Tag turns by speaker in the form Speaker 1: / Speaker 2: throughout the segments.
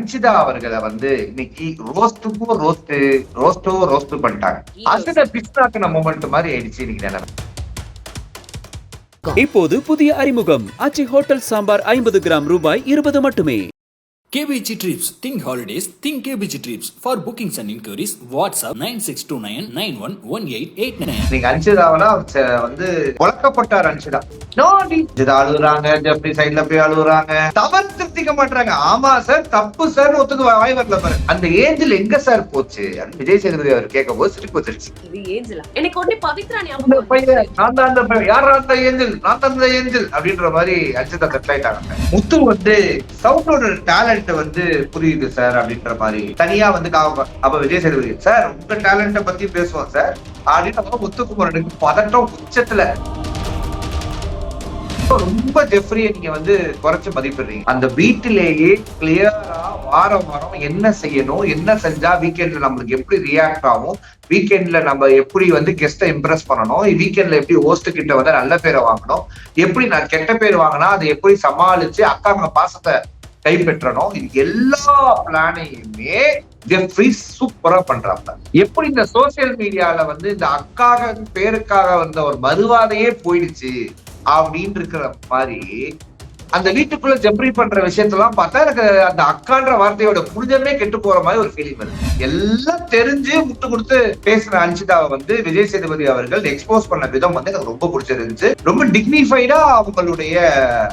Speaker 1: அன்சிதா அவர்களை வந்து இன்னைக்கு ரோஸ்டுக்கும் ரோஸ்ட் ரோஸ்டோ ரோஸ்ட் பண்ணிட்டாங்க. அசட பிஸ்னாக்கின மூமெண்ட் மாதிரி ஆயிடுச்சு இன்னைக்கு நிலைமை.
Speaker 2: இப்போது புதிய அறிமுகம். அச்சி ஹோட்டல் சாம்பார் ஐம்பது கிராம் ரூபாய் இருபது மட்டுமே.
Speaker 3: KBG Trips. Think holidays. Think KBG Trips. For bookings and inquiries, WhatsApp 9629 911889.
Speaker 1: நீங்க அன்சிதாவெல்லாம் ச- வந்து வளர்க்கப்பட்டார் அன்சிதா நோ இது அழுகுறாங்க ஜெப்ரி சைட்ல போய் அழுகுறாங்க தவறு திருத்திக்க மாட்டாங்க ஆமா சார் தப்பு சார் ஒத்துக்கு வாய் வரல பாரு அந்த ஏஞ்சல் எங்க சார் போச்சு விஜய் சேதுபதி அவர் கேட்கும் போது சிரிப்பு வந்துருச்சு
Speaker 4: இது ஏஞ்சலா எனக்கு உடனே பவித்ரா ஞாபகம்.
Speaker 1: நான் தான் அந்த யாரா அந்த ஏஞ்சல் நான் தான் அந்த ஏஞ்சல் அப்படின்ற மாதிரி அர்ஜிதா செட்டில் ஆயிட்டாங்க முத்து வந்து சவுண்டோட டேலண்ட் வந்து புரியுது சார் அப்படின்ற மாதிரி. தனியா வந்து அப்ப விஜய் சேதுபதி சார் உங்க டேலண்ட்டை பத்தி பேசுவோம் சார் அப்படின்னு முத்துக்குமரனுக்கு பதட்டம் உச்சத்துல ரொம்ப ஜெஃப்ரியை நீங்க வந்து குறைச்சு மதிப்பிடுறீங்க. அந்த வீட்டிலேயே கிளியரா வாரம் வாரம் என்ன செய்யணும் என்ன செஞ்சா வீக்கெண்ட்ல நம்மளுக்கு எப்படி ரியாக்ட் ஆகும் வீக்கெண்ட்ல நம்ம எப்படி வந்து கெஸ்ட்டை இம்ப்ரெஸ் பண்ணணும் வீக்கெண்ட்ல எப்படி ஹோஸ்ட் கிட்ட வந்து நல்ல பேரை வாங்கணும் எப்படி நான் கெட்ட பேர் வாங்கினா அதை எப்படி சமாளிச்சு அக்காங்க பாசத்தை கைப்பற்றணும். இது எல்லா பிளானையுமே ஜெஃப்ரி சூப்பரா பண்றாங்க எப்படி இந்த சோசியல் மீடியால வந்து இந்த அக்காக பேருக்காக வந்த ஒரு மறுவாதையே போயிடுச்சு? அப்படின்னு இருக்கிற மாதிரி அந்த வீட்டுக்குள்ள ஜெப்ரி பண்ற விஷயத்தெல்லாம் பார்த்தா எனக்கு அந்த அக்கான்ற வார்த்தையோட புனிதமே கெட்டு போற மாதிரி ஒரு ஃபீலிங் வருது. எல்லாம் தெரிஞ்சு முட்டு கொடுத்து பேசின அன்சிதாவை வந்து விஜய் சேதுபதி அவர்கள் எக்ஸ்போஸ் பண்ண விதம் வந்து எனக்கு ரொம்ப பிடிச்சிருந்துச்சு. ரொம்ப டிக்னிஃபைடா அவங்களுடைய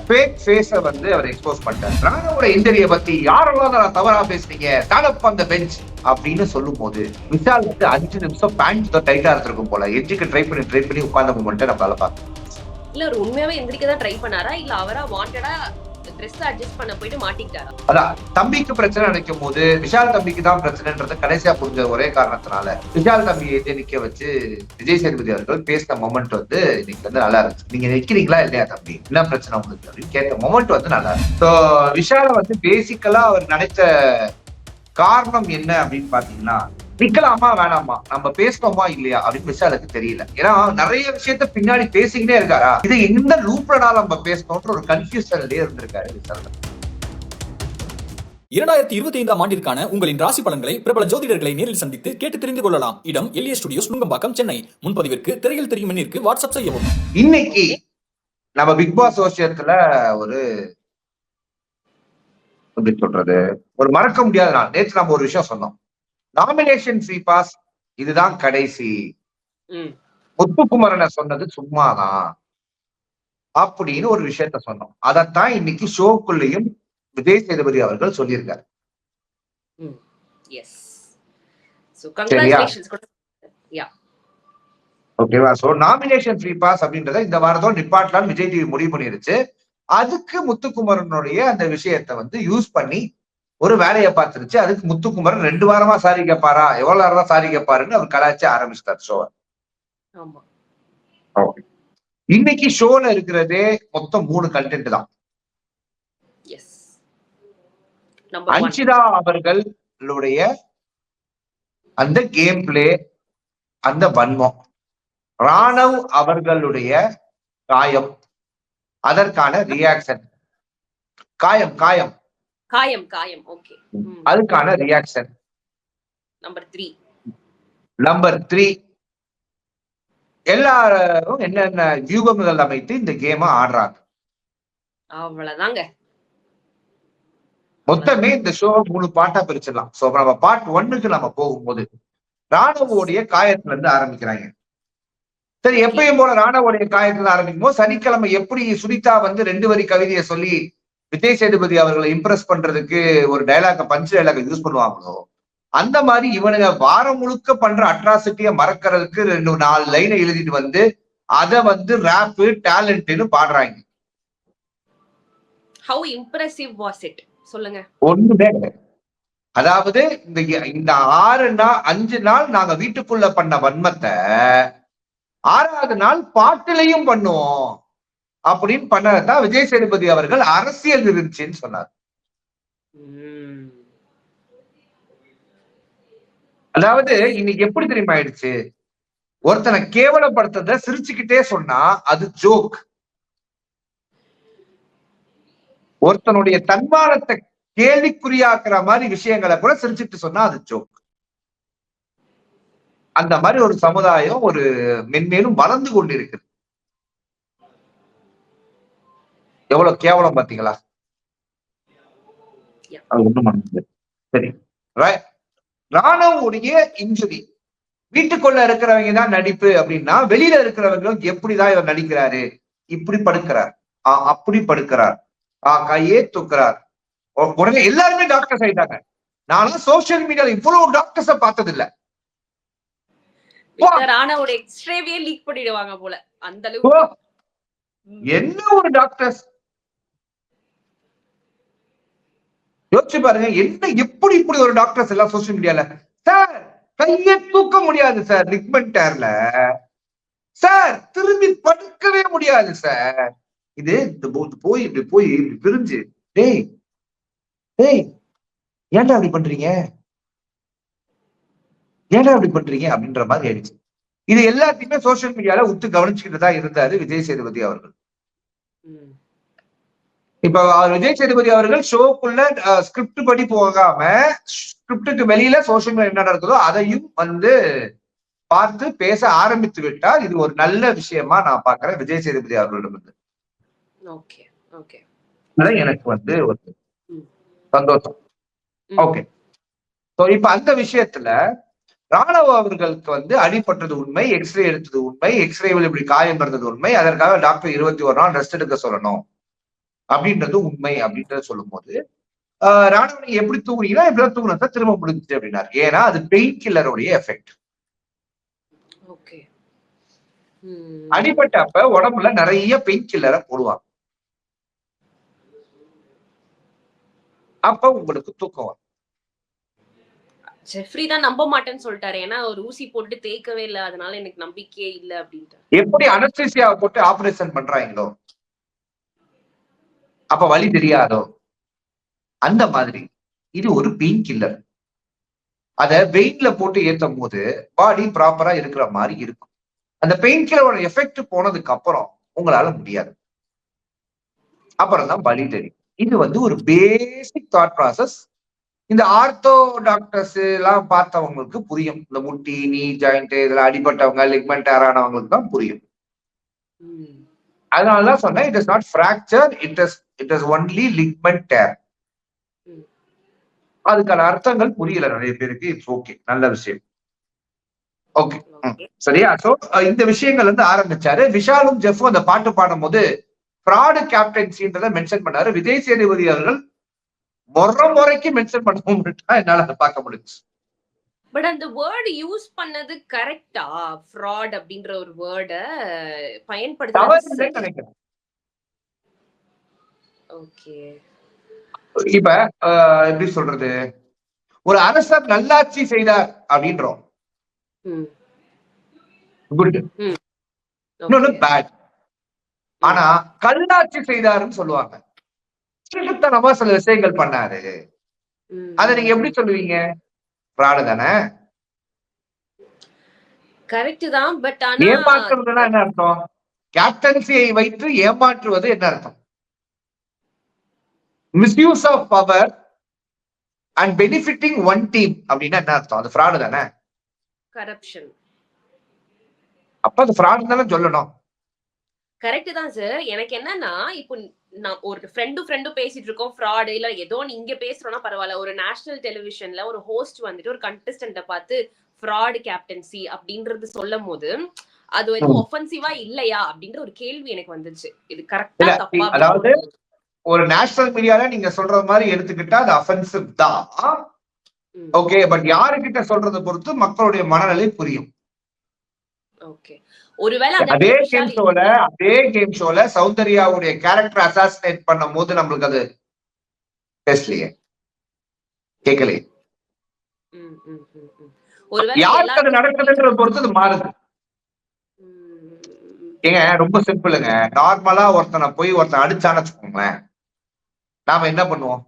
Speaker 1: ஃபேக் ஃபேஸ வந்து அவர் எக்ஸ்போஸ் பண்ணிட்டார். ராணுவோட இன்டர்வியூ பத்தி யாரெல்லாம் நான் தவறா பேசுறீங்க ஸ்டாண்ட் அந்த பெஞ்ச் அப்படின்னு சொல்லும் போது விஷால் வந்து அஞ்சு நிமிஷம் பேண்ட் டைட்டா இருந்திருக்கும் போல. எஜுக்கு ட்ரை பண்ணி ட்ரை பண்ணி உட்கார்ந்த மூமெண்ட்டை நம்மளால பார்க்க
Speaker 4: இல்ல அவர் உண்மையாவே எந்திரிக்க தான் ட்ரை பண்ணாரா? இல்ல அவரா வாண்டடா ட்ரெஸ் அட்ஜஸ்ட் பண்ண போயிட்டு மாட்டிக்கிட்டாரா?
Speaker 1: அதான் தம்பிக்கு பிரச்சனை நினைக்கும் போது விஷால் தம்பிக்கு தான் பிரச்சனைன்றது கடைசியா புரிஞ்ச ஒரே காரணத்தினால விஷால் தம்பியை எது நிக்க வச்சு விஜய் சேதுபதி அவர்கள் பேசின மொமெண்ட் வந்து இன்னைக்கு வந்து நல்லா இருந்துச்சு. நீங்க நிக்கிறீங்களா இல்லையா தம்பி? என்ன பிரச்சனை உங்களுக்கு அப்படின்னு கேட்ட மொமெண்ட் வந்து நல்லா இருக்கு ஸோ விஷால வந்து பேசிக்கலா அவர் நினைச்ச காரணம் என்ன அப்படின்னு பாத்தீங்கன்னா நிக்கலாமா வேணாமா? நம்ம பேசணுமா இல்லையா அப்படின்னு விஷாலுக்கு தெரியல. ஏன்னா நிறைய விஷயத்த பின்னாடி பேசிக்கிட்டே இருக்காரா? இது எந்த லூப்லடா நம்ம பேசணும்ன்ற ஒரு கன்ஃபியூஷன்லயே இருந்திருக்காரு
Speaker 3: இரண்டாயிரத்தி இருபத்தி ஐந்தாம் ஆண்டிற்கான உங்களின் ராசி பலன்களை பிரபல ஜோதிடர்களை நேரில் சந்தித்து கேட்டு தெரிந்து கொள்ளலாம். இடம் எல்ஏ ஸ்டுடியோஸ் நுங்கம்பாக்கம் சென்னை. முன்பதிவிற்கு திரையில் தெரியும் எண்ணிற்கு வாட்ஸ்அப் செய்யவும்.
Speaker 1: இன்னைக்கு நம்ம பிக் பாஸ் விஷயத்துல ஒரு எப்படி சொல்றது? ஒரு மறக்க முடியாத நாள். நேற்று நம்ம ஒரு விஷயம் சொன்னோம். நாமினேஷன் ஃப்ரீ பாஸ் இதுதான் கடைசி. முத்துக்குமரனை சொன்னது சும்மாதான். அப்படின்னு ஒரு விஷயத்த சொன்னோம். அதைத்தான் இன்னைக்கு ஷோக்குள்ளேயும் விஜய் சேதுபதி அவர்கள் சொல்லியிருக்காரு.
Speaker 4: சோ
Speaker 1: ஓகேவா சோ நாமினேஷன் ஃப்ரீ பாஸ் அப்படின்றத இந்த வாரத்தோட நிப்பாட்டலாம்னு விஜய் டிவி முடிவு பண்ணிருச்சு. அதுக்கு முத்துக்குமரனுடைய அந்த விஷயத்த வந்து யூஸ் பண்ணி ஒரு வேலையை பார்த்துருச்சு அதுக்கு முத்துக்குமரன் ரெண்டு வாரமா சாரி கேட்பாரா எவ்வளவு நேரம் தான் சாரி கேட்பாருன்னு அவர் கலாய்ச்சி ஆரம்பிச்சிட்டார் ஷோவை இன்னைக்கு ஷோல இருக்கிறதே மொத்தம் மூணு கண்டென்ட் தான்.
Speaker 4: எஸ் நம்பர் 1
Speaker 1: அன்சிதா அவர்களுடைய அந்த கேம் பிளே அந்த வன்மம். ராணவ் அவர்களுடைய காயம். அதற்கான ரியாக்ஷன் காயம் காயம்.
Speaker 4: காயம் காயம். ஓகே
Speaker 1: அதுக்கான ரியாக்ஷன்
Speaker 4: நம்பர் 3
Speaker 1: நம்பர் த்ரீ எல்லாரும் என்னென்ன வியூகங்கள் அமைத்து இந்த கேமை ஆடுறாங்க?
Speaker 4: அவ்வளவுதாங்க.
Speaker 1: மொத்தமே இந்த ஷோ மூணு பாட்டா பிரிச்சிடலாம். சோ நம்ம பார்ட் ஒன்னுக்கு நம்ம போகும்போது ராணுவோடைய காயத்துல இருந்து ஆரம்பிக்கிறாங்க. சரி எப்பயும் போல ராணுவோடைய காயத்துல ஆரம்பிக்கும் போது சனிக்கிழமை எப்படி சுனிதா வந்து ரெண்டு வரி கவிதையை சொல்லி விஜய் சேதுபதி அவர்களை இம்ப்ரெஸ் பண்றதுக்கு ஒரு டைலாக பஞ்ச் டைலாக யூஸ் பண்ணுவாங்களோ? அந்த மாதிரி இவனுங்க வாரம் முழுக்க பண்ற அட்ராசிட்டிய மறக்கிறதுக்கு ரெண்டு நாலு லைனை எழுதிட்டு வந்து அத வந்து ரேப்பு டேலண்ட்னு பாடுறாங்க.
Speaker 4: ஹவு இம்ப்ரெசிவ் வாஸ் இட் சொல்லுங்க.
Speaker 1: ஒண்ணுமே. அதாவது இந்த இந்த ஆறு நாள் அஞ்சு நாள் நாங்க வீட்டுக்குள்ள பண்ண வன்மத்தை ஆறாவது நாள் பாட்டிலையும் பண்ணுவோம். அப்படின்னு பண்ணதான் விஜய் சேதுபதி அவர்கள் அரசியல் இருந்துச்சுன்னு சொன்னார். அதாவது இன்னைக்கு எப்படி தெரியுமா ஆயிடுச்சு? ஒருத்தனை கேவலப்படுத்தத சிரிச்சுக்கிட்டே சொன்னா அது ஜோக். ஒருத்தனுடைய தன்மானத்தை கேள்விக்குறியாக்குற மாதிரி விஷயங்களை கூட சிரிச்சுட்டு சொன்னா அது ஜோக். அந்த மாதிரி ஒரு சமுதாயம் ஒரு மென்மேலும் வளர்ந்து கொண்டிருக்கிறது எவ்வளவு கேவலம் பாத்தீங்களா. அது ஒண்ணும் பண்ண முடியாது. சரி. ராணுவுடைய இன்ஜுரி. வீட்டுக்குள்ள இருக்கிறவங்க தான் நடிப்பு அப்படின்னா வெளியில இருக்கிறவங்களும் எப்படிதான் இவர் நடிக்கிறாரு? இப்படி படுக்கிறார். ஆஹ் அப்படி படுக்கிறார். ஆஹ் கையே தூக்குறார். உடனே எல்லாருமே டாக்டர்ஸ் ஆயிட்டாங்க. நானும் சோசியல் மீடியால இவ்வளவு டாக்டர்ஸ பார்த்தது இல்ல
Speaker 4: எக்ஸ்ட்ரேவே லீக் பண்ணிடுவாங்க போல. அந்த அளவுக்கு.
Speaker 1: என்ன ஒரு டாக்டர்ஸ் யோசிச்சு பாருங்க என்ன எப்படி இப்படி ஒரு டாக்டர்ஸ் எல்லாம் சோசியல் மீடியால சார் கையை தூக்க முடியாது சார் லிக்மெண்ட் டேர்ல சார் திரும்பி படுக்கவே முடியாது சார் இது இந்த போய் இப்படி போய் இப்படி பிரிஞ்சு. டேய் டேய் ஏன்டா அப்படி பண்றீங்க? ஏன்டா அப்படி பண்றீங்க? அப்படின்ற மாதிரி ஆயிடுச்சு. இது எல்லாத்தையுமே சோசியல் மீடியால உத்து கவனிச்சுக்கிட்டு தான் இருந்தாரு விஜய் சேதுபதி அவர்கள். இப்ப விஜய் சேதுபதி அவர்கள் ஷோக்குள்ள ஸ்கிரிப்ட் படி போகாம ஸ்கிரிப்டுக்கு வெளியில சோசியல் மீடியா என்ன நடக்குதோ அதையும் வந்து பார்த்து பேச ஆரம்பித்து விட்டால் இது ஒரு நல்ல விஷயமா நான் பாக்குறேன் விஜய் சேதுபதி அவர்களிடம் இருந்து.
Speaker 4: Okay okay.
Speaker 1: அதான் எனக்கு வந்து ஒரு. சந்தோஷம். ஓகே. சோ இப்ப அந்த விஷயத்துல ராணுவ அவர்களுக்கு வந்து அடிபட்டது உண்மை எக்ஸ்ரே எடுத்தது உண்மை எக்ஸ்ரேவில் இப்படி காயம் இருந்தது உண்மை அதற்காக டாக்டர் இருபத்தி ஒரு நாள் ரெஸ்ட் எடுக்க சொல்லணும். அப்படின்றது உண்மை அப்படின்றத சொல்லும்போது ஆஹ் ராணுவ நீங்க எப்படி தூங்குறீங்கன்னா இப்படிதான் தூங்குனா திரும்ப முடிஞ்சுச்சு அப்படின்னாரு. ஏன்னா அது பெயின் கில்லருடைய எஃபெக்ட். அடிபட்டப்ப உடம்புல நிறைய பெயின் கில்லரை போடுவாங்க. அப்ப உங்களுக்கு தூக்கம் வரும்.
Speaker 4: ஜெஃப்ரி தான் நம்ப மாட்டேன்னு சொல்லிட்டாரு. ஏன்னா ஒரு ஊசி போட்டு தேய்க்கவே இல்ல. அதனால எனக்கு நம்பிக்கையே இல்ல அப்படின்ட்டு
Speaker 1: எப்படி அனஸ்தீசியாவை போட்டு ஆபரேஷன் பண்றாங்களோ அப்ப வலி தெரியாதோ? அந்த மாதிரி. இது ஒரு பெயின் கில்லர் அத வெயிட்ல போட்டு ஏத்தும் போது பாடி ப்ராப்பரா இருக்கிற மாதிரி இருக்கும். அந்த பெயின் கில்லரோட எஃபெக்ட் போனதுக்கு அப்புறம் உங்களால முடியாது. அப்புறம் தான் வலி தெரியும். இது வந்து ஒரு பேசிக் தாட் ப்ராசஸ் இந்த ஆர்த்தோ டாக்டர்ஸ் எல்லாம் பார்த்தவங்களுக்கு புரியும். இந்த முட்டி நீ ஜாயிண்ட் இதுல அடிபட்டவங்க லிக்மெண்ட் ஆனவங்களுக்கு தான் புரியும். அதனாலதான் சொன்னேன் it is not fracture it is it is only ligament
Speaker 4: ம்.
Speaker 1: அதுக்கான அர்த்தங்கள் புரியல நிறைய பேருக்கு. இட்ஸ் ஓகே நல்ல விஷயம். ஓகே சரியா? சோ இந்த விஷயங்கள் வந்து ஆரம்பிச்சாரு. விஷாலும் ஜெஃப்பும் அந்த பாட்டு பாடும்போது ஃப்ராடு கேப்டன்சின்றத மென்ஷன் பண்ணாரு. விஜய் சேதுபதி அவர்கள் முறை முறைக்கு மென்ஷன் பண்ண முடியா என்னால அதை பார்க்க முடிஞ்சு
Speaker 4: பட் அந்த வேர்டு யூஸ் பண்ணது கரெக்டா ஃப்ராட் அப்படின்ற ஒரு வேர்ட பயன்படுத்த
Speaker 1: நினைக்கிறேன். இப்ப எப்படி சொல்றது? ஒரு அரசர் நல்லாட்சி செய்தார் அப்படின்றோம்.
Speaker 4: ம்.
Speaker 1: குட். இன்னொன்னு பேட் ஆனா கல்லாட்சி செய்தாருன்னு சொல்லுவாங்க. திருட்டுத்தனமா சில விஷயங்கள் பண்ணாரு. அதை நீங்க எப்படி சொல்லுவீங்க? பிராடு தானே.
Speaker 4: கரெக்ட் தான் பட்
Speaker 1: ஏமாற்றுறதுன்னா என்ன அர்த்தம்? கேப்டன்சியை வைத்து ஏமாற்றுவது என்ன அர்த்தம்? Misuse of power and benefiting one team அப்படின்னா என்ன அர்த்தம்? அது ஃப்ராடு தானே?
Speaker 4: கரப்ஷன்
Speaker 1: அப்ப அது ஃப்ராடு தானே சொல்லணும்.
Speaker 4: கரெக்ட் தான் சார் எனக்கு என்னன்னா இப்போ நான் ஒரு ஃப்ரெண்டு ஃப்ரெண்டு பேசிட்டு இருக்கோம் ஃப்ராடு இல்ல ஏதோ இங்க பேசுறோம்னா பரவாயில்ல. ஒரு நேஷனல் டெலிவிஷன்ல ஒரு ஹோஸ்ட் வந்துட்டு ஒரு கண்டஸ்டன்ட பார்த்து ஃப்ராடு கேப்டன்சி அப்படின்றது சொல்லும் போது அது வந்து. ஒஃபென்சிவா இல்லையா அப்படின்ற ஒரு கேள்வி எனக்கு வந்துச்சு இது கரெக்டா தப்பா
Speaker 1: அதாவது ஒரு நேஷனல் மீடியால நீங்க சொல்றது மாதிரி எடுத்துக்கிட்டா அது அஃபென்சிவ் தான். ஓகே பட் யாருக்கிட்ட சொல்றதை பொறுத்து மக்களுடைய மனநிலை புரியும். அதே கேம் ஷோல அதே கேம் ஷோல சௌந்தர்யாவுடைய கேரக்டர் அசாசினேட் பண்ணும் போது நம்மளுக்கு அது பேசலையே. கேட்கலையே. யாருக்கு அது நடக்குதுன்றத பொறுத்து அது மாறுது. ஏங்க ரொம்ப சிம்பிளுங்க நார்மலா ஒருத்தனை போய் ஒருத்தன் அடிச்சான்னு வச்சுக்கோங்களேன். நாம என்ன பண்ணுவோம்?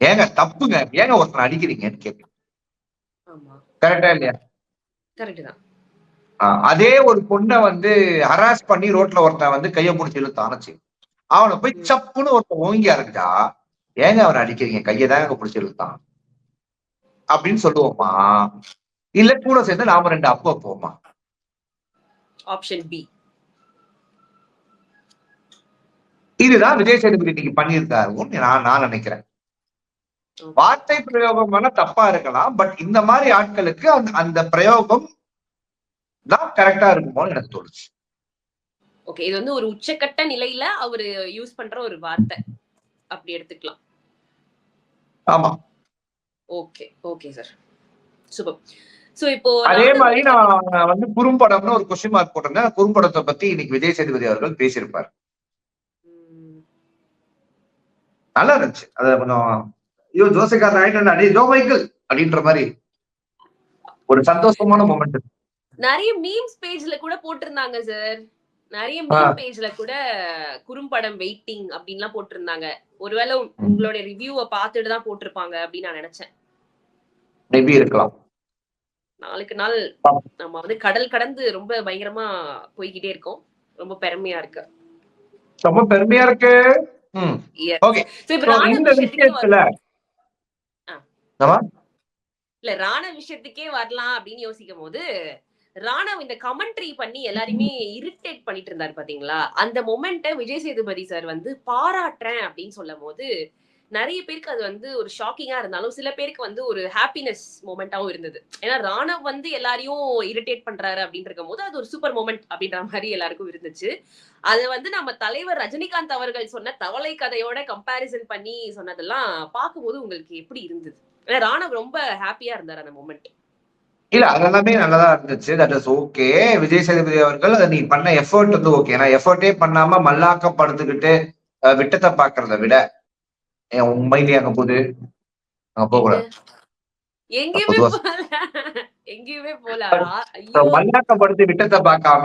Speaker 1: ஏங்க தப்புங்க. ஏங்க ஒருத்தனை அடிக்கிறீங்கன்னு கேட்போம். கரெக்டா இல்லையா? அதே ஒரு பொண்ணை வந்து ஹராஸ் பண்ணி ரோட்ல ஒருத்தன் வந்து கைய பிடிச்சி இழுத்து அணைச்சு. அவனை போய். சப்புன்னு ஒருத்தன் ஓங்கி அரைஞ்சா ஏங்க அவரை அடிக்கிறீங்க? கையை தாங்க பிடிச்சி இழுத்தான். அப்படின்னு சொல்லுவோமா? இல்ல கூட சேர்ந்து நாம ரெண்டு அப்ப வைப்போமா
Speaker 4: ஆப்ஷன் பி
Speaker 1: இதுதான் விஜய் சேதுபதி இன்னைக்கு பண்ணியிருக்காருன்னு நான் நான் நினைக்கிறேன். வார்த்தை பிரயோகம் வேணா தப்பா இருக்கலாம் பட் இந்த மாதிரி ஆட்களுக்கு அந்த அந்த பிரயோகம் தான் கரெக்டா இருக்குமோன்னு எனக்கு தோணுச்சு.
Speaker 4: ஓகே இது வந்து ஒரு உச்சக்கட்ட நிலையில அவரு யூஸ் பண்ற ஒரு வார்த்தை. அப்படி எடுத்துக்கலாம்.
Speaker 1: ஆமா.
Speaker 4: Okay okay sir super. So இப்போ
Speaker 1: அதே மாதிரி நான் வந்து குறும்படம்னு ஒரு கொஸ்டின் மார்க் போட்டிருந்தேன். குறும்படத்தை பத்தி இன்னைக்கு விஜய் சேதுபதி அவர்கள் பேசியிருப்பார்
Speaker 4: ம்,
Speaker 1: நல்லா இருந்துச்சு அது கொஞ்சம் ஐயோ ஜோசிகார் ஆயிட்டு அடே ஜோ மைக்கேல் அப்படின்ற மாதிரி ஒரு சந்தோஷமான மொமெண்ட்
Speaker 4: நிறைய மீம்ஸ் பேஜ்ல கூட போட்டிருந்தாங்க சார் நிறைய. மீம் பேஜ்ல கூட குறும்படம் வெயிட்டிங் அப்படின்லாம் போட்டிருந்தாங்க. ஒருவேளை உ- உங்களுடைய ரிவ்யூவை பார்த்துட்டு தான் போட்டிருப்பாங்க அப்படின்னு நான் நினைச்சேன்.
Speaker 1: மேபி இருக்கலாம்.
Speaker 4: நாளுக்கு நாள். நம்ம வந்து கடல் கடந்து ரொம்ப பயங்கரமா போய்கிட்டே இருக்கோம். ரொம்ப பெருமையா இருக்கு.
Speaker 1: ரொம்ப பெருமையா இருக்கு.
Speaker 4: ராணா? இல்ல ராணா விஷயத்துக்கே வரலாம் அப்படின்னு யோசிக்கும் போது ராணவ் இந்த கமெண்ட்ரி பண்ணி எல்லாரையுமே இரிட்டேட் பண்ணிட்டு இருந்தாரு பாத்தீங்களா? அந்த மொமெண்ட்டை விஜய் சேதுபதி சார் வந்து பாராட்டுறேன் அப்படின்னு சொல்லும் போது நிறைய பேருக்கு அது வந்து ஒரு ஷாக்கிங்கா இருந்தாலும் சில பேருக்கு வந்து ஒரு ஹாப்பினஸ் மூமெண்டாவும் இருந்தது. ஏன்னா ராணவ் வந்து எல்லாரையும் இரிட்டேட் பண்றாரு அப்படின்னு இருக்கும் போது அது ஒரு சூப்பர் மூமெண்ட் அப்படின்ற மாதிரி எல்லாருக்கும் இருந்துச்சு. அதை வந்து நம்ம தலைவர் ரஜினிகாந்த் அவர்கள் சொன்ன தவளை கதையோட கம்பாரிசன் பண்ணி சொன்னதெல்லாம் பார்க்கும்போது உங்களுக்கு எப்படி இருந்தது? ஏன்னா ராணவ் ரொம்ப ஹாப்பியா இருந்தார் அந்த மூமெண்ட்
Speaker 1: இல்ல அதெல்லாமே நல்லதா இருந்துச்சு. That is okay Vijay Sethupathi அவர்கள் அதை நீ பண்ண எஃபர்ட் வந்து ஓகே ஏன்னா எஃபர்ட்டே பண்ணாம மல்லாக்க படுத்துக்கிட்டு விட்டத்தை பாக்குறத விட என் உண்மையிலே அங்க போகுது அங்க போக கூடாது
Speaker 4: எங்கேயுமே போல போல
Speaker 1: விட்டத்தை பார்க்காம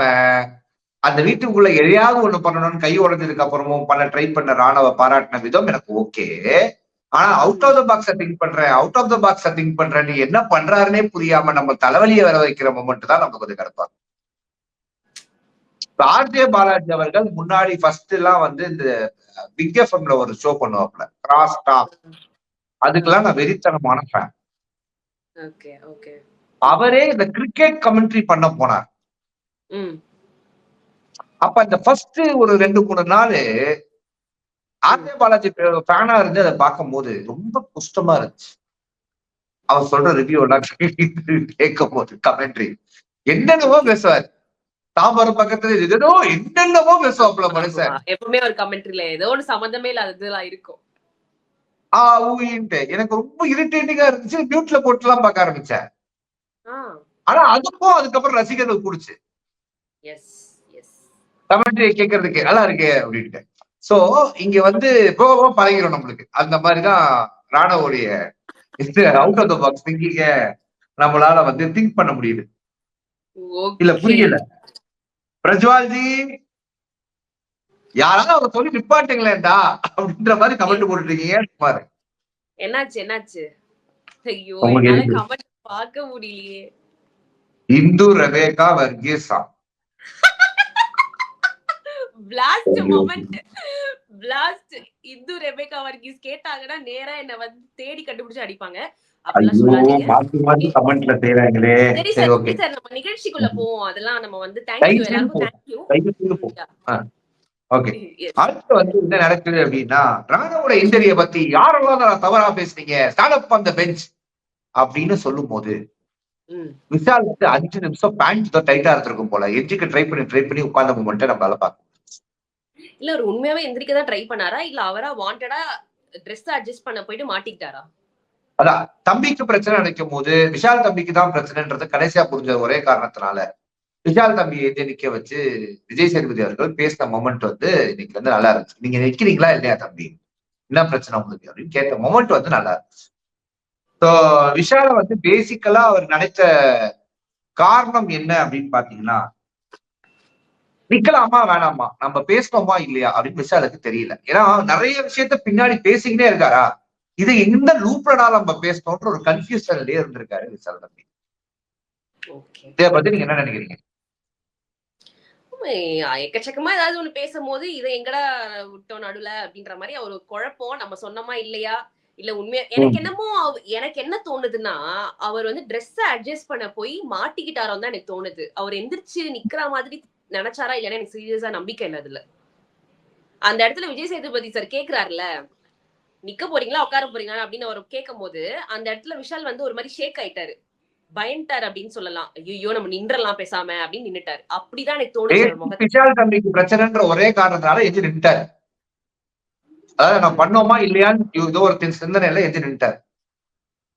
Speaker 1: அந்த வீட்டுக்குள்ள எதையாவது ஒண்ணு பண்ணணும்னு கை உடைஞ்சதுக்கு அப்புறமும் பண்ண ட்ரை பண்ண ராணுவ பாராட்டின விதம் எனக்கு ஓகே. ஆனா out of the box think பண்றேன் out of the box think பண்றேன் நீ என்ன பண்றாருன்னே புரியாம நம்ம தலைவலியை வர வைக்கிற மொமெண்ட் தான் நமக்கு கொஞ்சம் கடுப்பா ஆர்ஜே பாலாஜி அவர்கள் முன்னாடி ஃபர்ஸ்ட் எல்லாம் வந்து இந்த பிக் எஃப்எம்ல ஒரு ஷோ பண்ணுவாப்ல கிராஸ் டாக் அதுக்கெல்லாம் நான் வெறித்தனமான ஃபேன்
Speaker 4: ஓகே ஓகே
Speaker 1: அவரே இந்த கிரிக்கெட் கமெண்ட்ரி பண்ண போனார். அப்ப இந்த ஃபர்ஸ்ட் ஒரு ரெண்டு மூணு நாள் ஆர்ஜே பாலாஜி ஃபேனா இருந்து அதை பார்க்கும்போது ரொம்ப குஷ்டமா இருந்துச்சு. அவர் சொல்ற ரிவ்யூ எல்லாம் கேட்கும் போது கமெண்ட்ரி என்னென்னவோ பேசுவார். தாம்பரம் பக்கத்துல ஏதோ என்னென்னவோ பேசுவாப்ல மனுஷன்.
Speaker 4: எப்பவுமே ஒரு கமெண்ட்ரில ஏதோ ஒரு சம்மந்தமே இல்லாததுலாம் இருக்கும்.
Speaker 1: ஆ ஊயின்ட்டு எனக்கு ரொம்ப இரிட்டேட்டிங்கா இருந்துச்சு. மியூட்ல போட்டுலாம் பார்க்க ஆரம்பிச்சேன். ஆனா அதுக்கும் அதுக்கப்புறம் ரசிகர்கள் கூடுச்சு. கமெண்ட்ரி கேட்கறதுக்கு நல்லா இருக்கே அப்படின்ட்டு சோ இங்க வந்து போக போக பழகிடும் நம்மளுக்கு. அந்த மாதிரிதான் ராணுவோடைய இந்த அவுட் ஆஃப் த பாக்ஸ் திங்கிங்க நம்மளால வந்து திங்க் பண்ண முடியுது. இல்ல புரியல. பிரஜ்வால்ஜி யாராவது அவர் சொல்லி நிப்பாட்டுங்களேன்டா அப்படின்ற மாதிரி கமெண்ட் போட்டுருக்கீங்க பாரு.
Speaker 4: என்னாச்சு என்னாச்சு? ஐயோ? கமெண்ட் பார்க்க முடியலையே.
Speaker 1: Indu Rebecca வர்கீஸா
Speaker 4: blast. Moment blast Indu Rebecca Varghese கேட்டாங்கன்னா நேரா என்ன வந்து தேடி கண்டுபிடிச்சு அடிப்பாங்க. நிகழ்ச்சிக்குள்ள போவோம். அதெல்லாம் நம்ம வந்து.
Speaker 1: ஓகே அடுத்து என்ன நடக்குது அப்படின்னா ராணுவோட இன்டர்வியூ பத்தி யாரெல்லாம் நான் தவறா பேசுனீங்க? ஸ்டாண்ட் அந்த பெஞ்ச் அப்படின்னு சொல்லும் போது விஷாலுக்கு அஞ்சு நிமிஷம் பேண்ட் தான் டைட்டா இருந்திருக்கும் போல. எஜ்ஜுக்கு ட்ரை பண்ணி ட்ரை பண்ணி உட்கார்ந்த மூமெண்ட் நம்மளால பார்க்க
Speaker 4: இல்ல ஒரு உண்மையாவே எந்திரிக்க தான் ட்ரை பண்ணாரா? இல்ல அவரா வாண்டடா ட்ரெஸ் அட்ஜஸ்ட் பண்ண போயிட்டு மாட்டிக்கிட்டாரா?
Speaker 1: அதான் தம்பிக்கு பிரச்சனை நினைக்கும் போது விஷால் தம்பிக்கு தான் பிரச்சனைன்றது கடைசியா புரிஞ்ச ஒரே காரணத்தினால விஷால் தம்பியை எழுதி நிக்க வச்சு விஜய் சேதுபதி அவர்கள் பேசின மொமெண்ட் வந்து இன்னைக்கு வந்து நல்லா இருந்துச்சு. நீங்க நிக்கிறீங்களா இல்லையா தம்பி? என்ன பிரச்சனை உங்களுக்கு அப்படின்னு கேட்ட மொமெண்ட் வந்து நல்லா இருந்துச்சு. ஸோ விஷால வந்து பேசிக்கலா அவர் நினைச்ச காரணம் என்ன அப்படின்னு பாத்தீங்கன்னா நிக்கலாமா வேணாமா? நம்ம பேசணுமா இல்லையா அப்படின்னு விஷாலுக்கு தெரியல. ஏன்னா நிறைய விஷயத்த பின்னாடி பேசிக்கிட்டே இருக்காரா? இது எந்த லூப்லடா நம்ம பேசணும்ன்ற ஒரு கன்ஃபியூஷன்லயே இருந்திருக்காரு விஷால் தம்பி. இதை பத்தி நீங்க என்ன நினைக்கிறீங்க?
Speaker 4: எக்கச்சக்கமா ஏதாவது ஒண்ணு பேசும்போது இதை எங்கடா விட்டோம் நடுவுல அப்படின்ற மாதிரி ஒரு குழப்பம் நம்ம சொன்னோமா இல்லையா? இல்ல உண்மையா? எனக்கு என்னமோ எனக்கு என்ன தோணுதுன்னா அவர் வந்து ட்ரெஸ் அட்ஜஸ்ட் பண்ண போய் மாட்டிக்கிட்டாரோ தான் எனக்கு தோணுது. அவர் எந்திரிச்சு நிக்கிற மாதிரி நினைச்சாரா இல்லைன்னா எனக்கு சீரியஸா நம்பிக்கை இல்லை அதுல. அந்த இடத்துல விஜய் சேதுபதி சார் கேக்குறாருல நிக்க போறீங்களா உட்கார போறீங்களா அப்படின்னு அவர் கேட்கும் போது அந்த இடத்துல விஷால் வந்து ஒரு மாதிரி ஷேக் ஆயிட்டாரு. பயன்ட்டார் அப்படின்னு சொல்லலாம். ஐயோ நம்ம நின்றலாம் பேசாம அப்படின்னு நின்னுட்டாரு. அப்படிதான் எனக்கு தோணுச்சு.
Speaker 1: விஷால் தம்பிக்கு பிரச்சனைன்ற ஒரே காரணத்தினால எஞ்சி நின்ட்டாரு அதாவது நான் பண்ணோமா இல்லையான்னு ஏதோ ஒரு சிந்தனையில எஞ்சி நின்ட்டாரு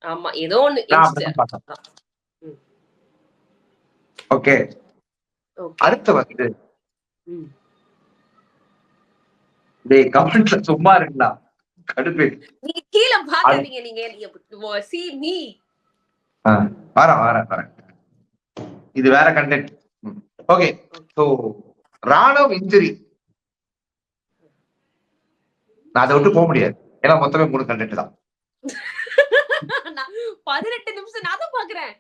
Speaker 4: ஆமா ஏதோ ஒண்ணு.
Speaker 1: ஓகே. அடுத்து வந்து. டேய் கமெண்ட்ல சும்மா இருங்களா கடுப்பு.
Speaker 4: நீங்க கீழே பாக்காதீங்க நீங்க சி மீ
Speaker 1: வரேன் வரேன் வரேன். இது வேற content okay so Ranav injury நான் அதை விட்டு போக முடியாது. ஏன்னா மொத்தமே மூணு கண்டென்ட் தான்.
Speaker 4: பதினெட்டு நிமிஷம் நான் தான் பாக்குறேன்.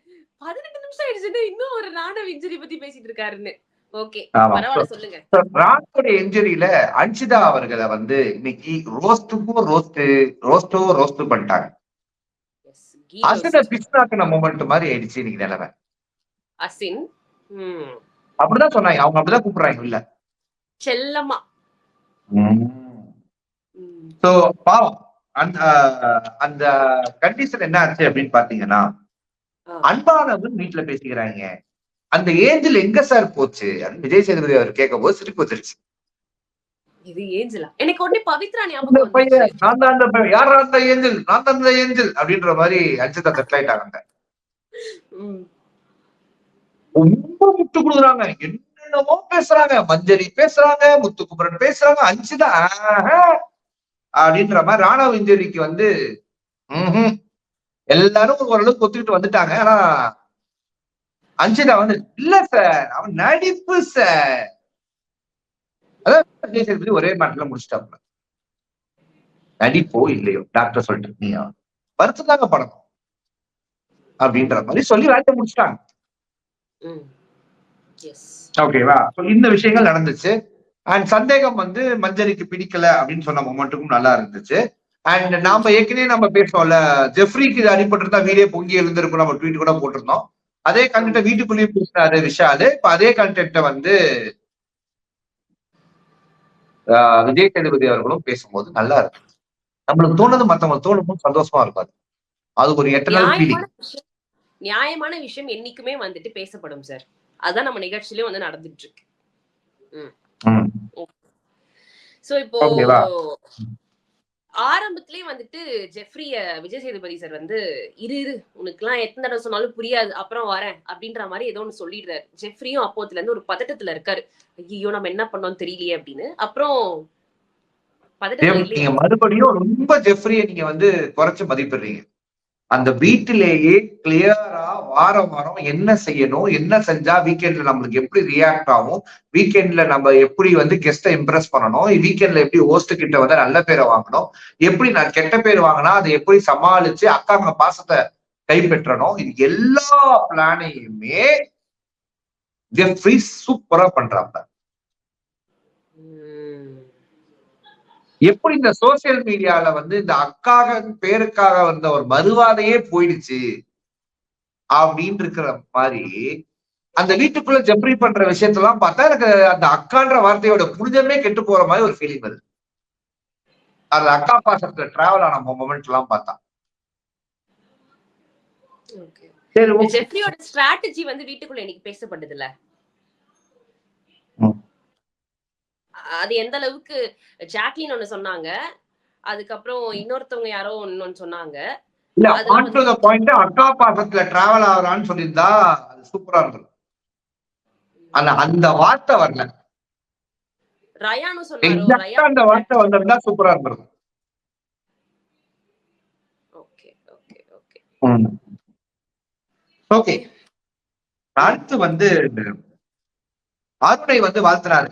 Speaker 4: பதினெட்டு நிமிஷம் ஆயிடுச்சுன்னு இன்னும் ஒரு ராணுவ இன்ஜுரி பத்தி பேசிட்டு இருக்காருன்னு.
Speaker 1: ராணுவ இன்ஜுரியில அன்சிதா அவர்களை வந்து இன்னைக்கு ரோஸ்டுக்கும் ரோஸ்ட் ரோஸ்டோ ரோஸ்ட் பண்ணிட்டாங்க.
Speaker 4: Roast.
Speaker 1: பிஸ்னாக்கின மூமெண்ட் மாதிரி ஆயிடுச்சு இன்னைக்கு நிலைமை.
Speaker 4: அசின்.
Speaker 1: அப்படிதான் சொன்னாங்க. அவங்க அப்படிதான் கூப்பிடுறாங்க இல்ல
Speaker 4: செல்லமா.
Speaker 1: சோ பாவம். அந்த அந்த கண்டிஷன் என்ன ஆச்சு அப்படின்னு பாத்தீங்கன்னா. அன்பானவன் வீட்டுல பேசிக்கிறாங்க. அந்த ஏஞ்சல் எங்க சார் போச்சு? விஜய் சேதுபதி அவர் கேட்கும் போது சிரிப்பு வந்துருச்சு.
Speaker 4: இது ஏஞ்சலா? எனக்கு உடனே பவித்ரா ஞாபகம்
Speaker 1: நான் தான் அந்த யாரா அந்த ஏஞ்சல்? நான் தான் அந்த ஏஞ்சல் அப்படின்ற மாதிரி ஆயிட்டாங்க
Speaker 4: ம்.
Speaker 1: ரொம்ப முட்டு கொடுக்குறாங்க என்னென்னமோ பேசுறாங்க. மஞ்சரி பேசுறாங்க முத்துக்குமரன் பேசுறாங்க அஞ்சுதா ஆஹா, அப்படின்ற மாதிரி ராணுவ இன்ஜுரிக்கு வந்து. எல்லாரும் ஓரளவுக்கு ஒத்துக்கிட்டு வந்துட்டாங்க. ஆனா அஞ்சுதா வந்து இல்ல சார் அவன் நடிப்பு சார் அதான் ஒரே மாட்டில முடிச்சிட்டாங்க நடிப்போ இல்லையோ டாக்டர் சொல்லிட்டு நீ வருத்தம் தாங்க படம். அப்படின்ற மாதிரி சொல்லி வேலையை முடிச்சிட்டாங்க. ஓகேவா இந்த விஷயங்கள் நடந்துச்சு. அண்ட் சந்தேகம் வந்து மஞ்சரிக்கு பிடிக்கல அப்படின்னு சொன்ன மொமெண்ட்டுக்கும் நல்லா இருந்துச்சு. அண்ட் நாம ஏற்கனவே நம்ம பேசோம்ல ஜெஃப்ரிக்கு இது அடிபட்டிருந்தா வீடியோ பொங்கி எழுந்திருக்கும் நம்ம ட்வீட் கூட போட்டிருந்தோம். அதே கண்டென்ட் வீட்டுக்குள்ளேயே பேசினாரு விஷாலு இப்ப அதே கண்டென்ட்டை வந்து விஜய் சேதுபதி அவர்களும் பேசும்போது நல்லா இருக்கு நம்மளுக்கு தோணுது மத்தவங்க தோணும் சந்தோஷமா இருக்காது அது. ஒரு எட்டர்னல் ஃபீலிங்
Speaker 4: நியாயமான விஷயம் நியாயமான விஷயம் என்னைக்குமே வந்துட்டு பேசப்படும் சார் அதான் நம்ம நிகழ்ச்சியிலயும் வந்து நடந்துட்டு இருக்கு சோ இப்போ
Speaker 1: ஓகேவா?
Speaker 4: ஆரம்பத்திலேயே வந்துட்டு ஜெஃப்ரிய விஜய் சேதுபதி சார் வந்து இரு இரு உனக்குலாம் எத்தனை தடவை சொன்னாலும் புரியாது அப்புறம் வரேன் அப்படின்ற மாதிரி ஏதோ ஒண்ணு சொல்லிடுறாரு. ஜெஃப்ரியும் அப்போத்துல இருந்து ஒரு பதட்டத்துல இருக்காரு. ஐயோ நம்ம என்ன பண்ணோம் தெரியலையே அப்படின்னு. அப்புறம்
Speaker 1: நீங்க மறுபடியும் ரொம்ப ஜெஃப்ரியை நீங்க வந்து குறைச்சு மதிப்பிடுறீங்க. அந்த வீட்டிலேயே கிளியரா வாரம் வாரம் என்ன செய்யணும் என்ன செஞ்சா வீக்கெண்ட்ல நம்மளுக்கு எப்படி ரியாக்ட் ஆகும் வீக்கெண்ட்ல நம்ம எப்படி வந்து கெஸ்ட்டை இம்ப்ரெஸ் பண்ணணும் வீக்கெண்ட்ல எப்படி ஹோஸ்ட் கிட்ட வந்து நல்ல பேரை வாங்கணும் எப்படி நான் கெட்ட பேர் வாங்கினா அதை எப்படி சமாளிச்சு அக்காங்க பாசத்தை கைப்பற்றணும் இது எல்லா பிளானையுமே ஜெஃப்ரி சூப்பரா பண்றாங்க எப்படி இந்த சோசியல் மீடியால வந்து இந்த அக்காக பேருக்காக வந்த ஒரு மறுவாதையே போயிடுச்சு. அப்படின்னு இருக்கிற மாதிரி அந்த வீட்டுக்குள்ள ஜப்ரி பண்ற விஷயத்தெல்லாம் பார்த்தா எனக்கு அந்த அக்கான்ற வார்த்தையோட புனிதமே கெட்டு போற மாதிரி ஒரு ஃபீலிங் வருது. அந்த அக்கா பாசத்துல டிராவல் ஆன மொமெண்ட் எல்லாம் பார்த்தா.
Speaker 4: ஜெஃப்ரியோட ஸ்ட்ராட்டஜி வந்து வீட்டுக்குள்ள இன்னைக்கு பேசப்படுதுல்ல?
Speaker 1: ம்.
Speaker 4: அது எந்த அளவுக்கு ஜாக்லின் ஒண்ணு சொன்னாங்க. அதுக்கப்புறம் இன்னொருத்தவங்க யாரோ ஒன்னு சொன்னாங்க.
Speaker 1: இல்ல ஆன் டு த பாயிண்ட் அக்கா பாசத்துல டிராவல் ஆகுறான்னு சொல்லியிருந்தா அது சூப்பரா இருந்தது ஆனா அந்த வார்த்தை வரல. அந்த வார்த்தை வந்திருந்தா சூப்பரா இருந்திருக்கும்.
Speaker 4: Okay okay okay.
Speaker 1: ஓகே. அடுத்து வந்து அருணை வந்து வாழ்த்துறாரு.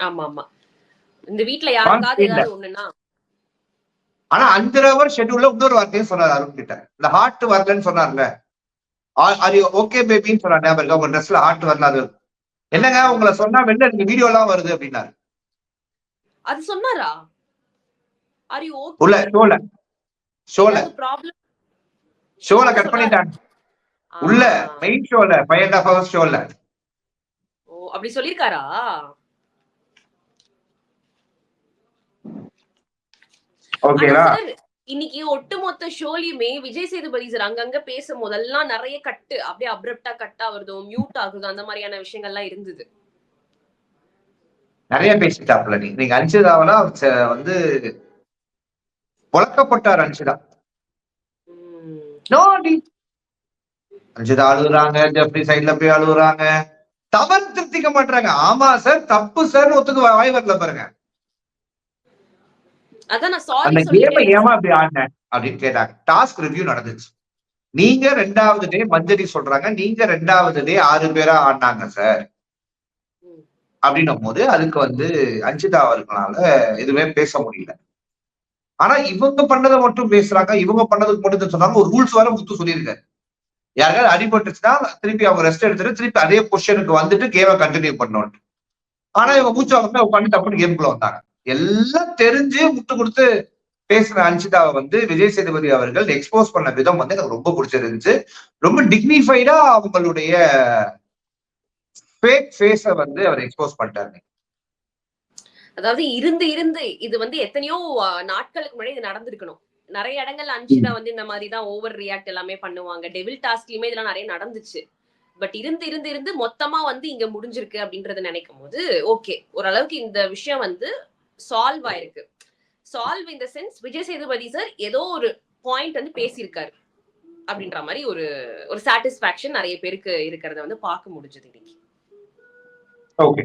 Speaker 4: ஆமா ஆமா இந்த வீட்ல யாருக்காவது. ஏதாவது ஒண்ணுன்னா?
Speaker 1: ஆனா அஞ்சரை ஹவர் ஷெட்யூல்ல இன்னொரு வார்த்தையும் சொன்னார் அருண் கிட்ட. இந்த ஹார்ட் வரலன்னு சொன்னார்ல. ஓகே பேபின்னு சொன்ன ஞாபகம்? உங்க ட்ரெஸ்ல ஹார்ட் வரல அது என்னங்க? உங்களை சொன்னா வெளில நீங்க வீடியோ எல்லாம் வருது அப்படின்னாரு.
Speaker 4: அது சொன்னாரா? ஆர் யூ
Speaker 1: உள்ள ஷோல ஷோல
Speaker 4: ப்ராப்ளம்
Speaker 1: ஷோல கட் பண்ணிட்டாங்க. உள்ள மெயின் ஷோல ஃபைவ் அண்ட் ஹாஃப் ஹவர்ஸ் ஷோல
Speaker 4: ஓ அப்படி சொல்லிருக்காரா?
Speaker 1: ஓகேவா?
Speaker 4: இன்னைக்கு ஒட்டுமொத்த ஷோலையுமே விஜய் சேதுபதி சார் அங்கங்க பேசும் போதெல்லாம் நிறைய கட்டு அப்படியே அப்ரப்டா கட் ஆகுறதோ மியூட் ஆகுதோ அந்த மாதிரியான விஷயங்கள்லாம் இருந்தது.
Speaker 1: நிறைய பேசிட்டாப்ல நீ. நீங்க அன்சிதாவனா வந்து புழக்கப்பட்டார் அன்சிதா அன்சிதா அழுகுறாங்க ஜெப்ரி சைட்ல போய் அழுகுறாங்க. தவறு திருத்திக்க மாட்டாங்க ஆமா சார் தப்பு சார் ஒத்துக்கு வாய் வரல பாருங்க.
Speaker 4: அதான் நான்
Speaker 1: அந்த
Speaker 4: சாரி
Speaker 1: கேமை
Speaker 4: சொல்லிட்டேன்.
Speaker 1: ஏமா அப்படி ஆடினேன். அப்படின்னு கேட்டாங்க. டாஸ்க் ரிவ்யூ நடந்துச்சு. நீங்க ரெண்டாவது டே மஞ்சரி சொல்றாங்க. நீங்க ரெண்டாவது டே ஆறு பேரா ஆடினாங்க சார். அப்படின்னும் போது அதுக்கு வந்து அஞ்சிதா அவர்களால எதுவுமே பேச முடியல. ஆனா இவங்க பண்ணதை மட்டும் பேசுறாங்க இவங்க பண்ணதுக்கு மட்டும் சொன்னாங்க. ஒரு ரூல்ஸ் வர முத்து சொல்லியிருக்காரு. யாருக்காவது அடிபட்டுச்சுன்னா திருப்பி அவங்க ரெஸ்ட் எடுத்துட்டு திருப்பி அதே பொசிஷனுக்கு வந்துட்டு கேமை கண்டினியூ பண்ணணும் ஆனா இவங்க மூச்சு வாங்க உட்காந்து டப்புனு கேமுக்குள்ள வந்தாங்க. எல்லாம் தெரிஞ்சு முட்டு கொடுத்து பேசின அன்சிதாவை வந்து விஜய் சேதுபதி அவர்கள் எக்ஸ்போஸ் பண்ண விதம் வந்து எனக்கு ரொம்ப பிடிச்சிருந்துச்சு. ரொம்ப டிக்னிஃபைடா அவங்களுடைய ஃபேக் ஃபேஸ வந்து அவர் எக்ஸ்போஸ் பண்ணிட்டாரு.
Speaker 4: அதாவது இருந்து இருந்து இது வந்து எத்தனையோ நாட்களுக்கு முன்னாடி இது நடந்திருக்கணும். நிறைய இடங்கள்ல அன்ஷிதா வந்து இந்த மாதிரி தான் ஓவர் ரியாக்ட் எல்லாமே பண்ணுவாங்க. டெவில் டாஸ்க்லயுமே இதெல்லாம் நிறைய நடந்துச்சு. பட் இருந்து இருந்து இருந்து மொத்தமா வந்து இங்க முடிஞ்சிருக்கு அப்படின்றத நினைக்கும் போது ஓகே ஓரளவுக்கு இந்த விஷயம் வந்து சால்வ் ஆயிருக்கு. சால்வ் இந்த சென்ஸ் விஜய் சேதுபதி சார் ஏதோ ஒரு பாயிண்ட் வந்து பேசியிருக்காரு அப்படின்ற மாதிரி ஒரு ஒரு சாட்டிஸ்பாக்சன் நிறைய பேருக்கு இருக்கிறத வந்து பார்க்க முடிஞ்சது இன்னைக்கு.
Speaker 1: ஓகே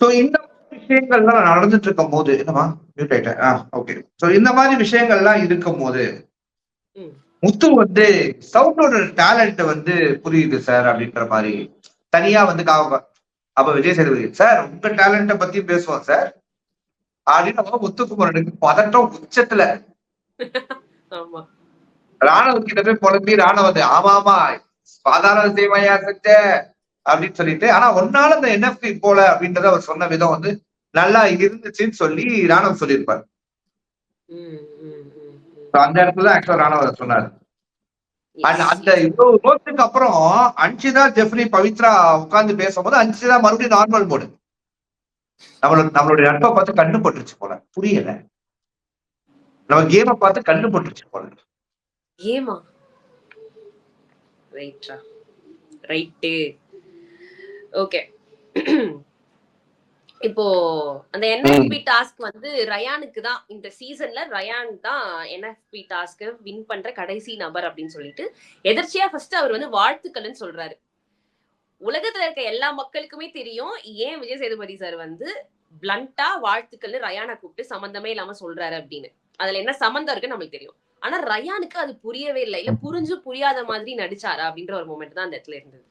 Speaker 1: சோ இந்த விஷயங்கள்லாம் நடந்துட்டு இருக்கும் போது என்னமா மியூட் ஆயிட்டேன். ஆ ஓகே சோ இந்த மாதிரி விஷயங்கள்லாம் இருக்கும் போது. முத்து வந்து சவுண்டோட டேலண்ட் வந்து புரியுது சார் அப்படின்ற மாதிரி தனியா வந்து காவ அப்ப விஜய் சேதுபதி சார் உங்க டேலண்ட பத்தி பேசுவோம் சார் அப்படின்னு அவங்க முத்துக்குமரனுக்கு பதட்டம் உச்சத்துல. ராணுவ கிட்ட போய் புலம்பி ராணுவத்தை ஆமா ஆமா சாதாரண விஷயமையா செஞ்ச அப்படின்னு சொல்லிட்டு ஆனா ஒன்னால அந்த என்எஃப்டி போல அப்படின்றத அவர் சொன்ன விதம் வந்து நல்லா இருந்துச்சுன்னு சொல்லி ராணுவம் சொல்லியிருப்பார். அந்த இடத்துல ஆக்சுவலா ராணுவ அதை சொன்னாரு. அந்த. இவ்வளவு ரோத்துக்கு அப்புறம் அன்ஷிதா ஜெஃப்ரி பவித்ரா உட்கார்ந்து பேசும்போது அன்ஷிதா மறுபடியும் நார்மல் மோடு நம்மளோட நம்மளுடைய நட்பை பார்த்து கண்ணு போட்டுருச்சு போல. புரியல. நம்ம கேமை பார்த்து கண்ணு போட்டுருச்சு போல.
Speaker 4: ஏமா ரைட்ரா ரைட்டு ஓகே இப்போ அந்த என்எஃபி டாஸ்க் வந்து ரயானுக்கு தான். இந்த சீசன்ல ரயான் தான் என்எஃபி டாஸ்க் வின் பண்ற கடைசி நபர் அப்படின்னு சொல்லிட்டு எதர்ச்சியா ஃபர்ஸ்ட் அவர் வந்து வாழ்த்துக்கள்னு சொல்றாரு. உலகத்துல இருக்க எல்லா மக்களுக்குமே தெரியும். ஏன் விஜய் சேதுபதி சார் வந்து பிளண்டா வாழ்த்துக்கள்னு ரயானை கூப்பிட்டு சம்பந்தமே இல்லாம சொல்றாரு அப்படின்னு. அதுல என்ன சம்பந்தம் இருக்குன்னு நம்மளுக்கு தெரியும். ஆனா ரயானுக்கு அது புரியவே இல்லை. இல்ல புரிஞ்சு புரியாத மாதிரி நடிச்சாரா அப்படின்ற ஒரு மூமெண்ட் தான் அந்த இடத்துல இருந்தது.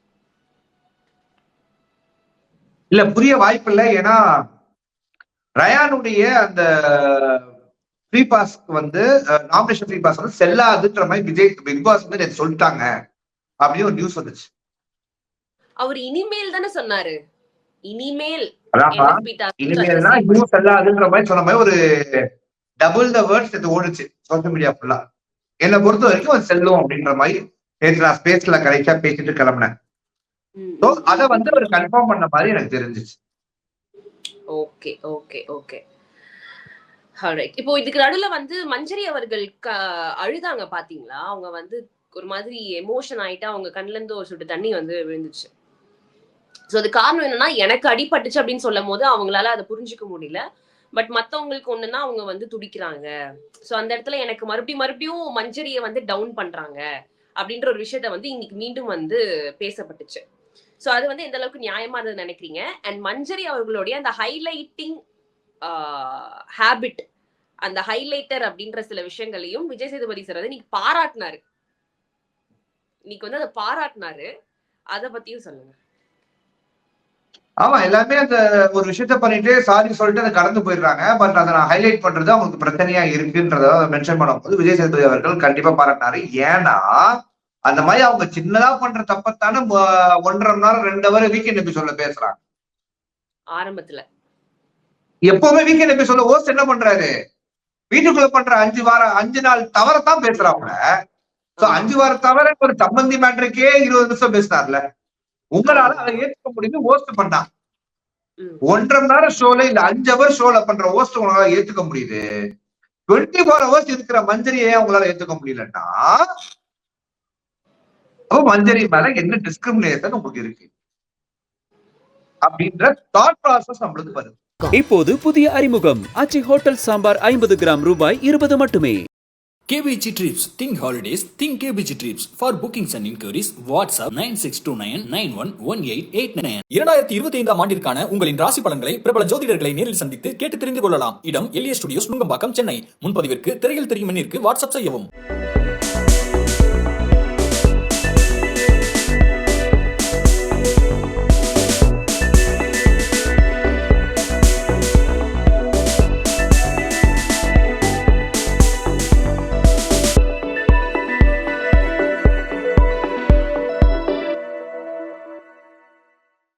Speaker 1: இல்ல புரிய வாய்ப்பு இல்லை. ஏன்னா ரயானுடைய அந்த ஃப்ரீ பாஸ்க்கு வந்து நாமினேஷன் ஃப்ரீ பாஸ் வந்து செல்லாதுன்ற மாதிரி விஜய் பிக் பாஸ் வந்து சொல்லிட்டாங்க. அப்படின்னு ஒரு நியூஸ் வந்துச்சு.
Speaker 4: அவர் இனிமேல் தானே சொன்னாரு. இனிமேல்
Speaker 1: அதான்ப்பா.
Speaker 4: NFP task
Speaker 1: இனிமேல்னா இன்னும் செல்லாதுன்ற மாதிரி சொன்ன மாதிரி ஒரு டபுள் த வேர்ட்ஸ் இது ஓடுச்சு சோஷியல் மீடியா ஃபுல்லா என்னை பொறுத்த வரைக்கும் அது செல்லும் அப்படின்ற மாதிரி நேற்று நான் ஸ்பேஸ்ல பேசிட்டு கிளம்பினேன். ஸோ அதை வந்து அவர் கன்ஃபார்ம் பண்ண மாதிரி எனக்கு தெரிஞ்சிச்சு.
Speaker 4: Okay okay okay. Alright. இப்போ இதுக்கு நடுவுல வந்து மஞ்சரி அவர்கள் அழுதாங்க பாத்தீங்களா? அவங்க வந்து ஒரு மாதிரி எமோஷன் ஆயிட்டு அவங்க கண்ணுல இருந்து ஒரு சொட்டு தண்ணி வந்து விழுந்துச்சு. ஸோ அது காரணம் என்னன்னா எனக்கு அடிபட்டுச்சு அப்படின்னு சொல்லும் போது அவங்களால அதை புரிஞ்சுக்க முடியல. பட் மத்தவங்களுக்கு ஒண்ணுன்னா அவங்க வந்து துடிக்கிறாங்க. சோ அந்த இடத்துல எனக்கு மறுபடியும் மறுபடியும் மஞ்சரியை வந்து டவுன் பண்றாங்க அப்படின்ற ஒரு விஷயத்த வந்து இன்னைக்கு மீண்டும் வந்து பேசப்பட்டுச்சு. சோ அது வந்து எந்த அளவுக்கு நியாயமா இருந்தது நினைக்கிறீங்க? அண்ட் மஞ்சரி அவர்களுடைய அந்த ஹைலைட்டிங் ஹேபிட் அந்த ஹைலைட்டர் அப்படின்ற சில விஷயங்களையும் விஜய் சேதுபதி சார் வந்து இன்னைக்கு பாராட்டினாரு. இன்னைக்கு வந்து அதை பாராட்டினாரு. அதை பத்தியும் சொல்லுங்க.
Speaker 1: ஆமா எல்லாமே அந்த ஒரு விஷயத்த பண்ணிட்டு சாரி சொல்லிட்டு அதை கடந்து போயிடுறாங்க. பட் அதை நான் ஹைலைட் பண்றது அவங்களுக்கு பிரச்சனையா இருக்குன்றத மென்ஷன் பண்ணும்போது விஜய் சேதுபதி அவர்கள் கண்டிப்பா பாராட்டினாரு. ஏன்னா அந்த மாதிரி அவங்க சின்னதா பண்ற தப்பத்தான ஒன்றரை மணி நேரம் ரெண்டு ஹவர் வீக்கெண்ட் எபிசோட்ல பேசுறாங்க?
Speaker 4: ஆரம்பத்துல.
Speaker 1: எப்பவுமே வீக்கெண்ட் எபிசோட்ல ஹோஸ்ட் என்ன பண்றாரு? வீட்டுக்குள்ள பண்ற அஞ்சு வாரம் அஞ்சு நாள் தவறத்தான் பேசுறாங்க சோ அஞ்சு வார தவிர ஒரு சம்பந்தி மேட்ருக்கே இருபது நிமிஷம் பேசினார்ல. உங்களால அதை ஏத்துக்க முடியுது ஹோஸ்ட் பண்ணா. ஒன்றரை மணி நேரம் ஷோல இல்ல அஞ்சு ஹவர் ஷோல பண்ற ஹோஸ்ட் உங்களால ஏத்துக்க முடியுது. டுவெண்ட்டி ஃபோர் ஹவர்ஸ் இருக்கிற மஞ்சரியை உங்களால ஏத்துக்க முடியலன்னா அப்ப மஞ்சரி மேல என்ன டிஸ்கிரிமினேஷன் உங்களுக்கு இருக்கு? அப்படின்ற தாட் ப்ராசஸ் நம்மளுக்கு வருது.
Speaker 2: இப்போது புதிய அறிமுகம். ஆச்சி ஹோட்டல் சாம்பார் ஐம்பது கிராம் ரூபாய் இருபது மட்டுமே.
Speaker 3: KBG Trips. Think holidays. Think KBG Trips. For bookings and inquiries, WhatsApp 9629911889. இரண்டாயிரத்தி இருபத்தி ஐந்தாம் ஆண்டிற்கான உங்களின் ராசி பலன்களை பிரபல ஜோதிடர்களை நேரில் சந்தித்து கேட்டு தெரிந்து கொள்ளலாம் இடம் எல்ஏ ஸ்டுடியோஸ் நுங்கம்பாக்கம் சென்னை முன்பதிவிற்கு திரையில் தெரியும் எண்ணிற்கு வாட்ஸ்அப் செய்யவும்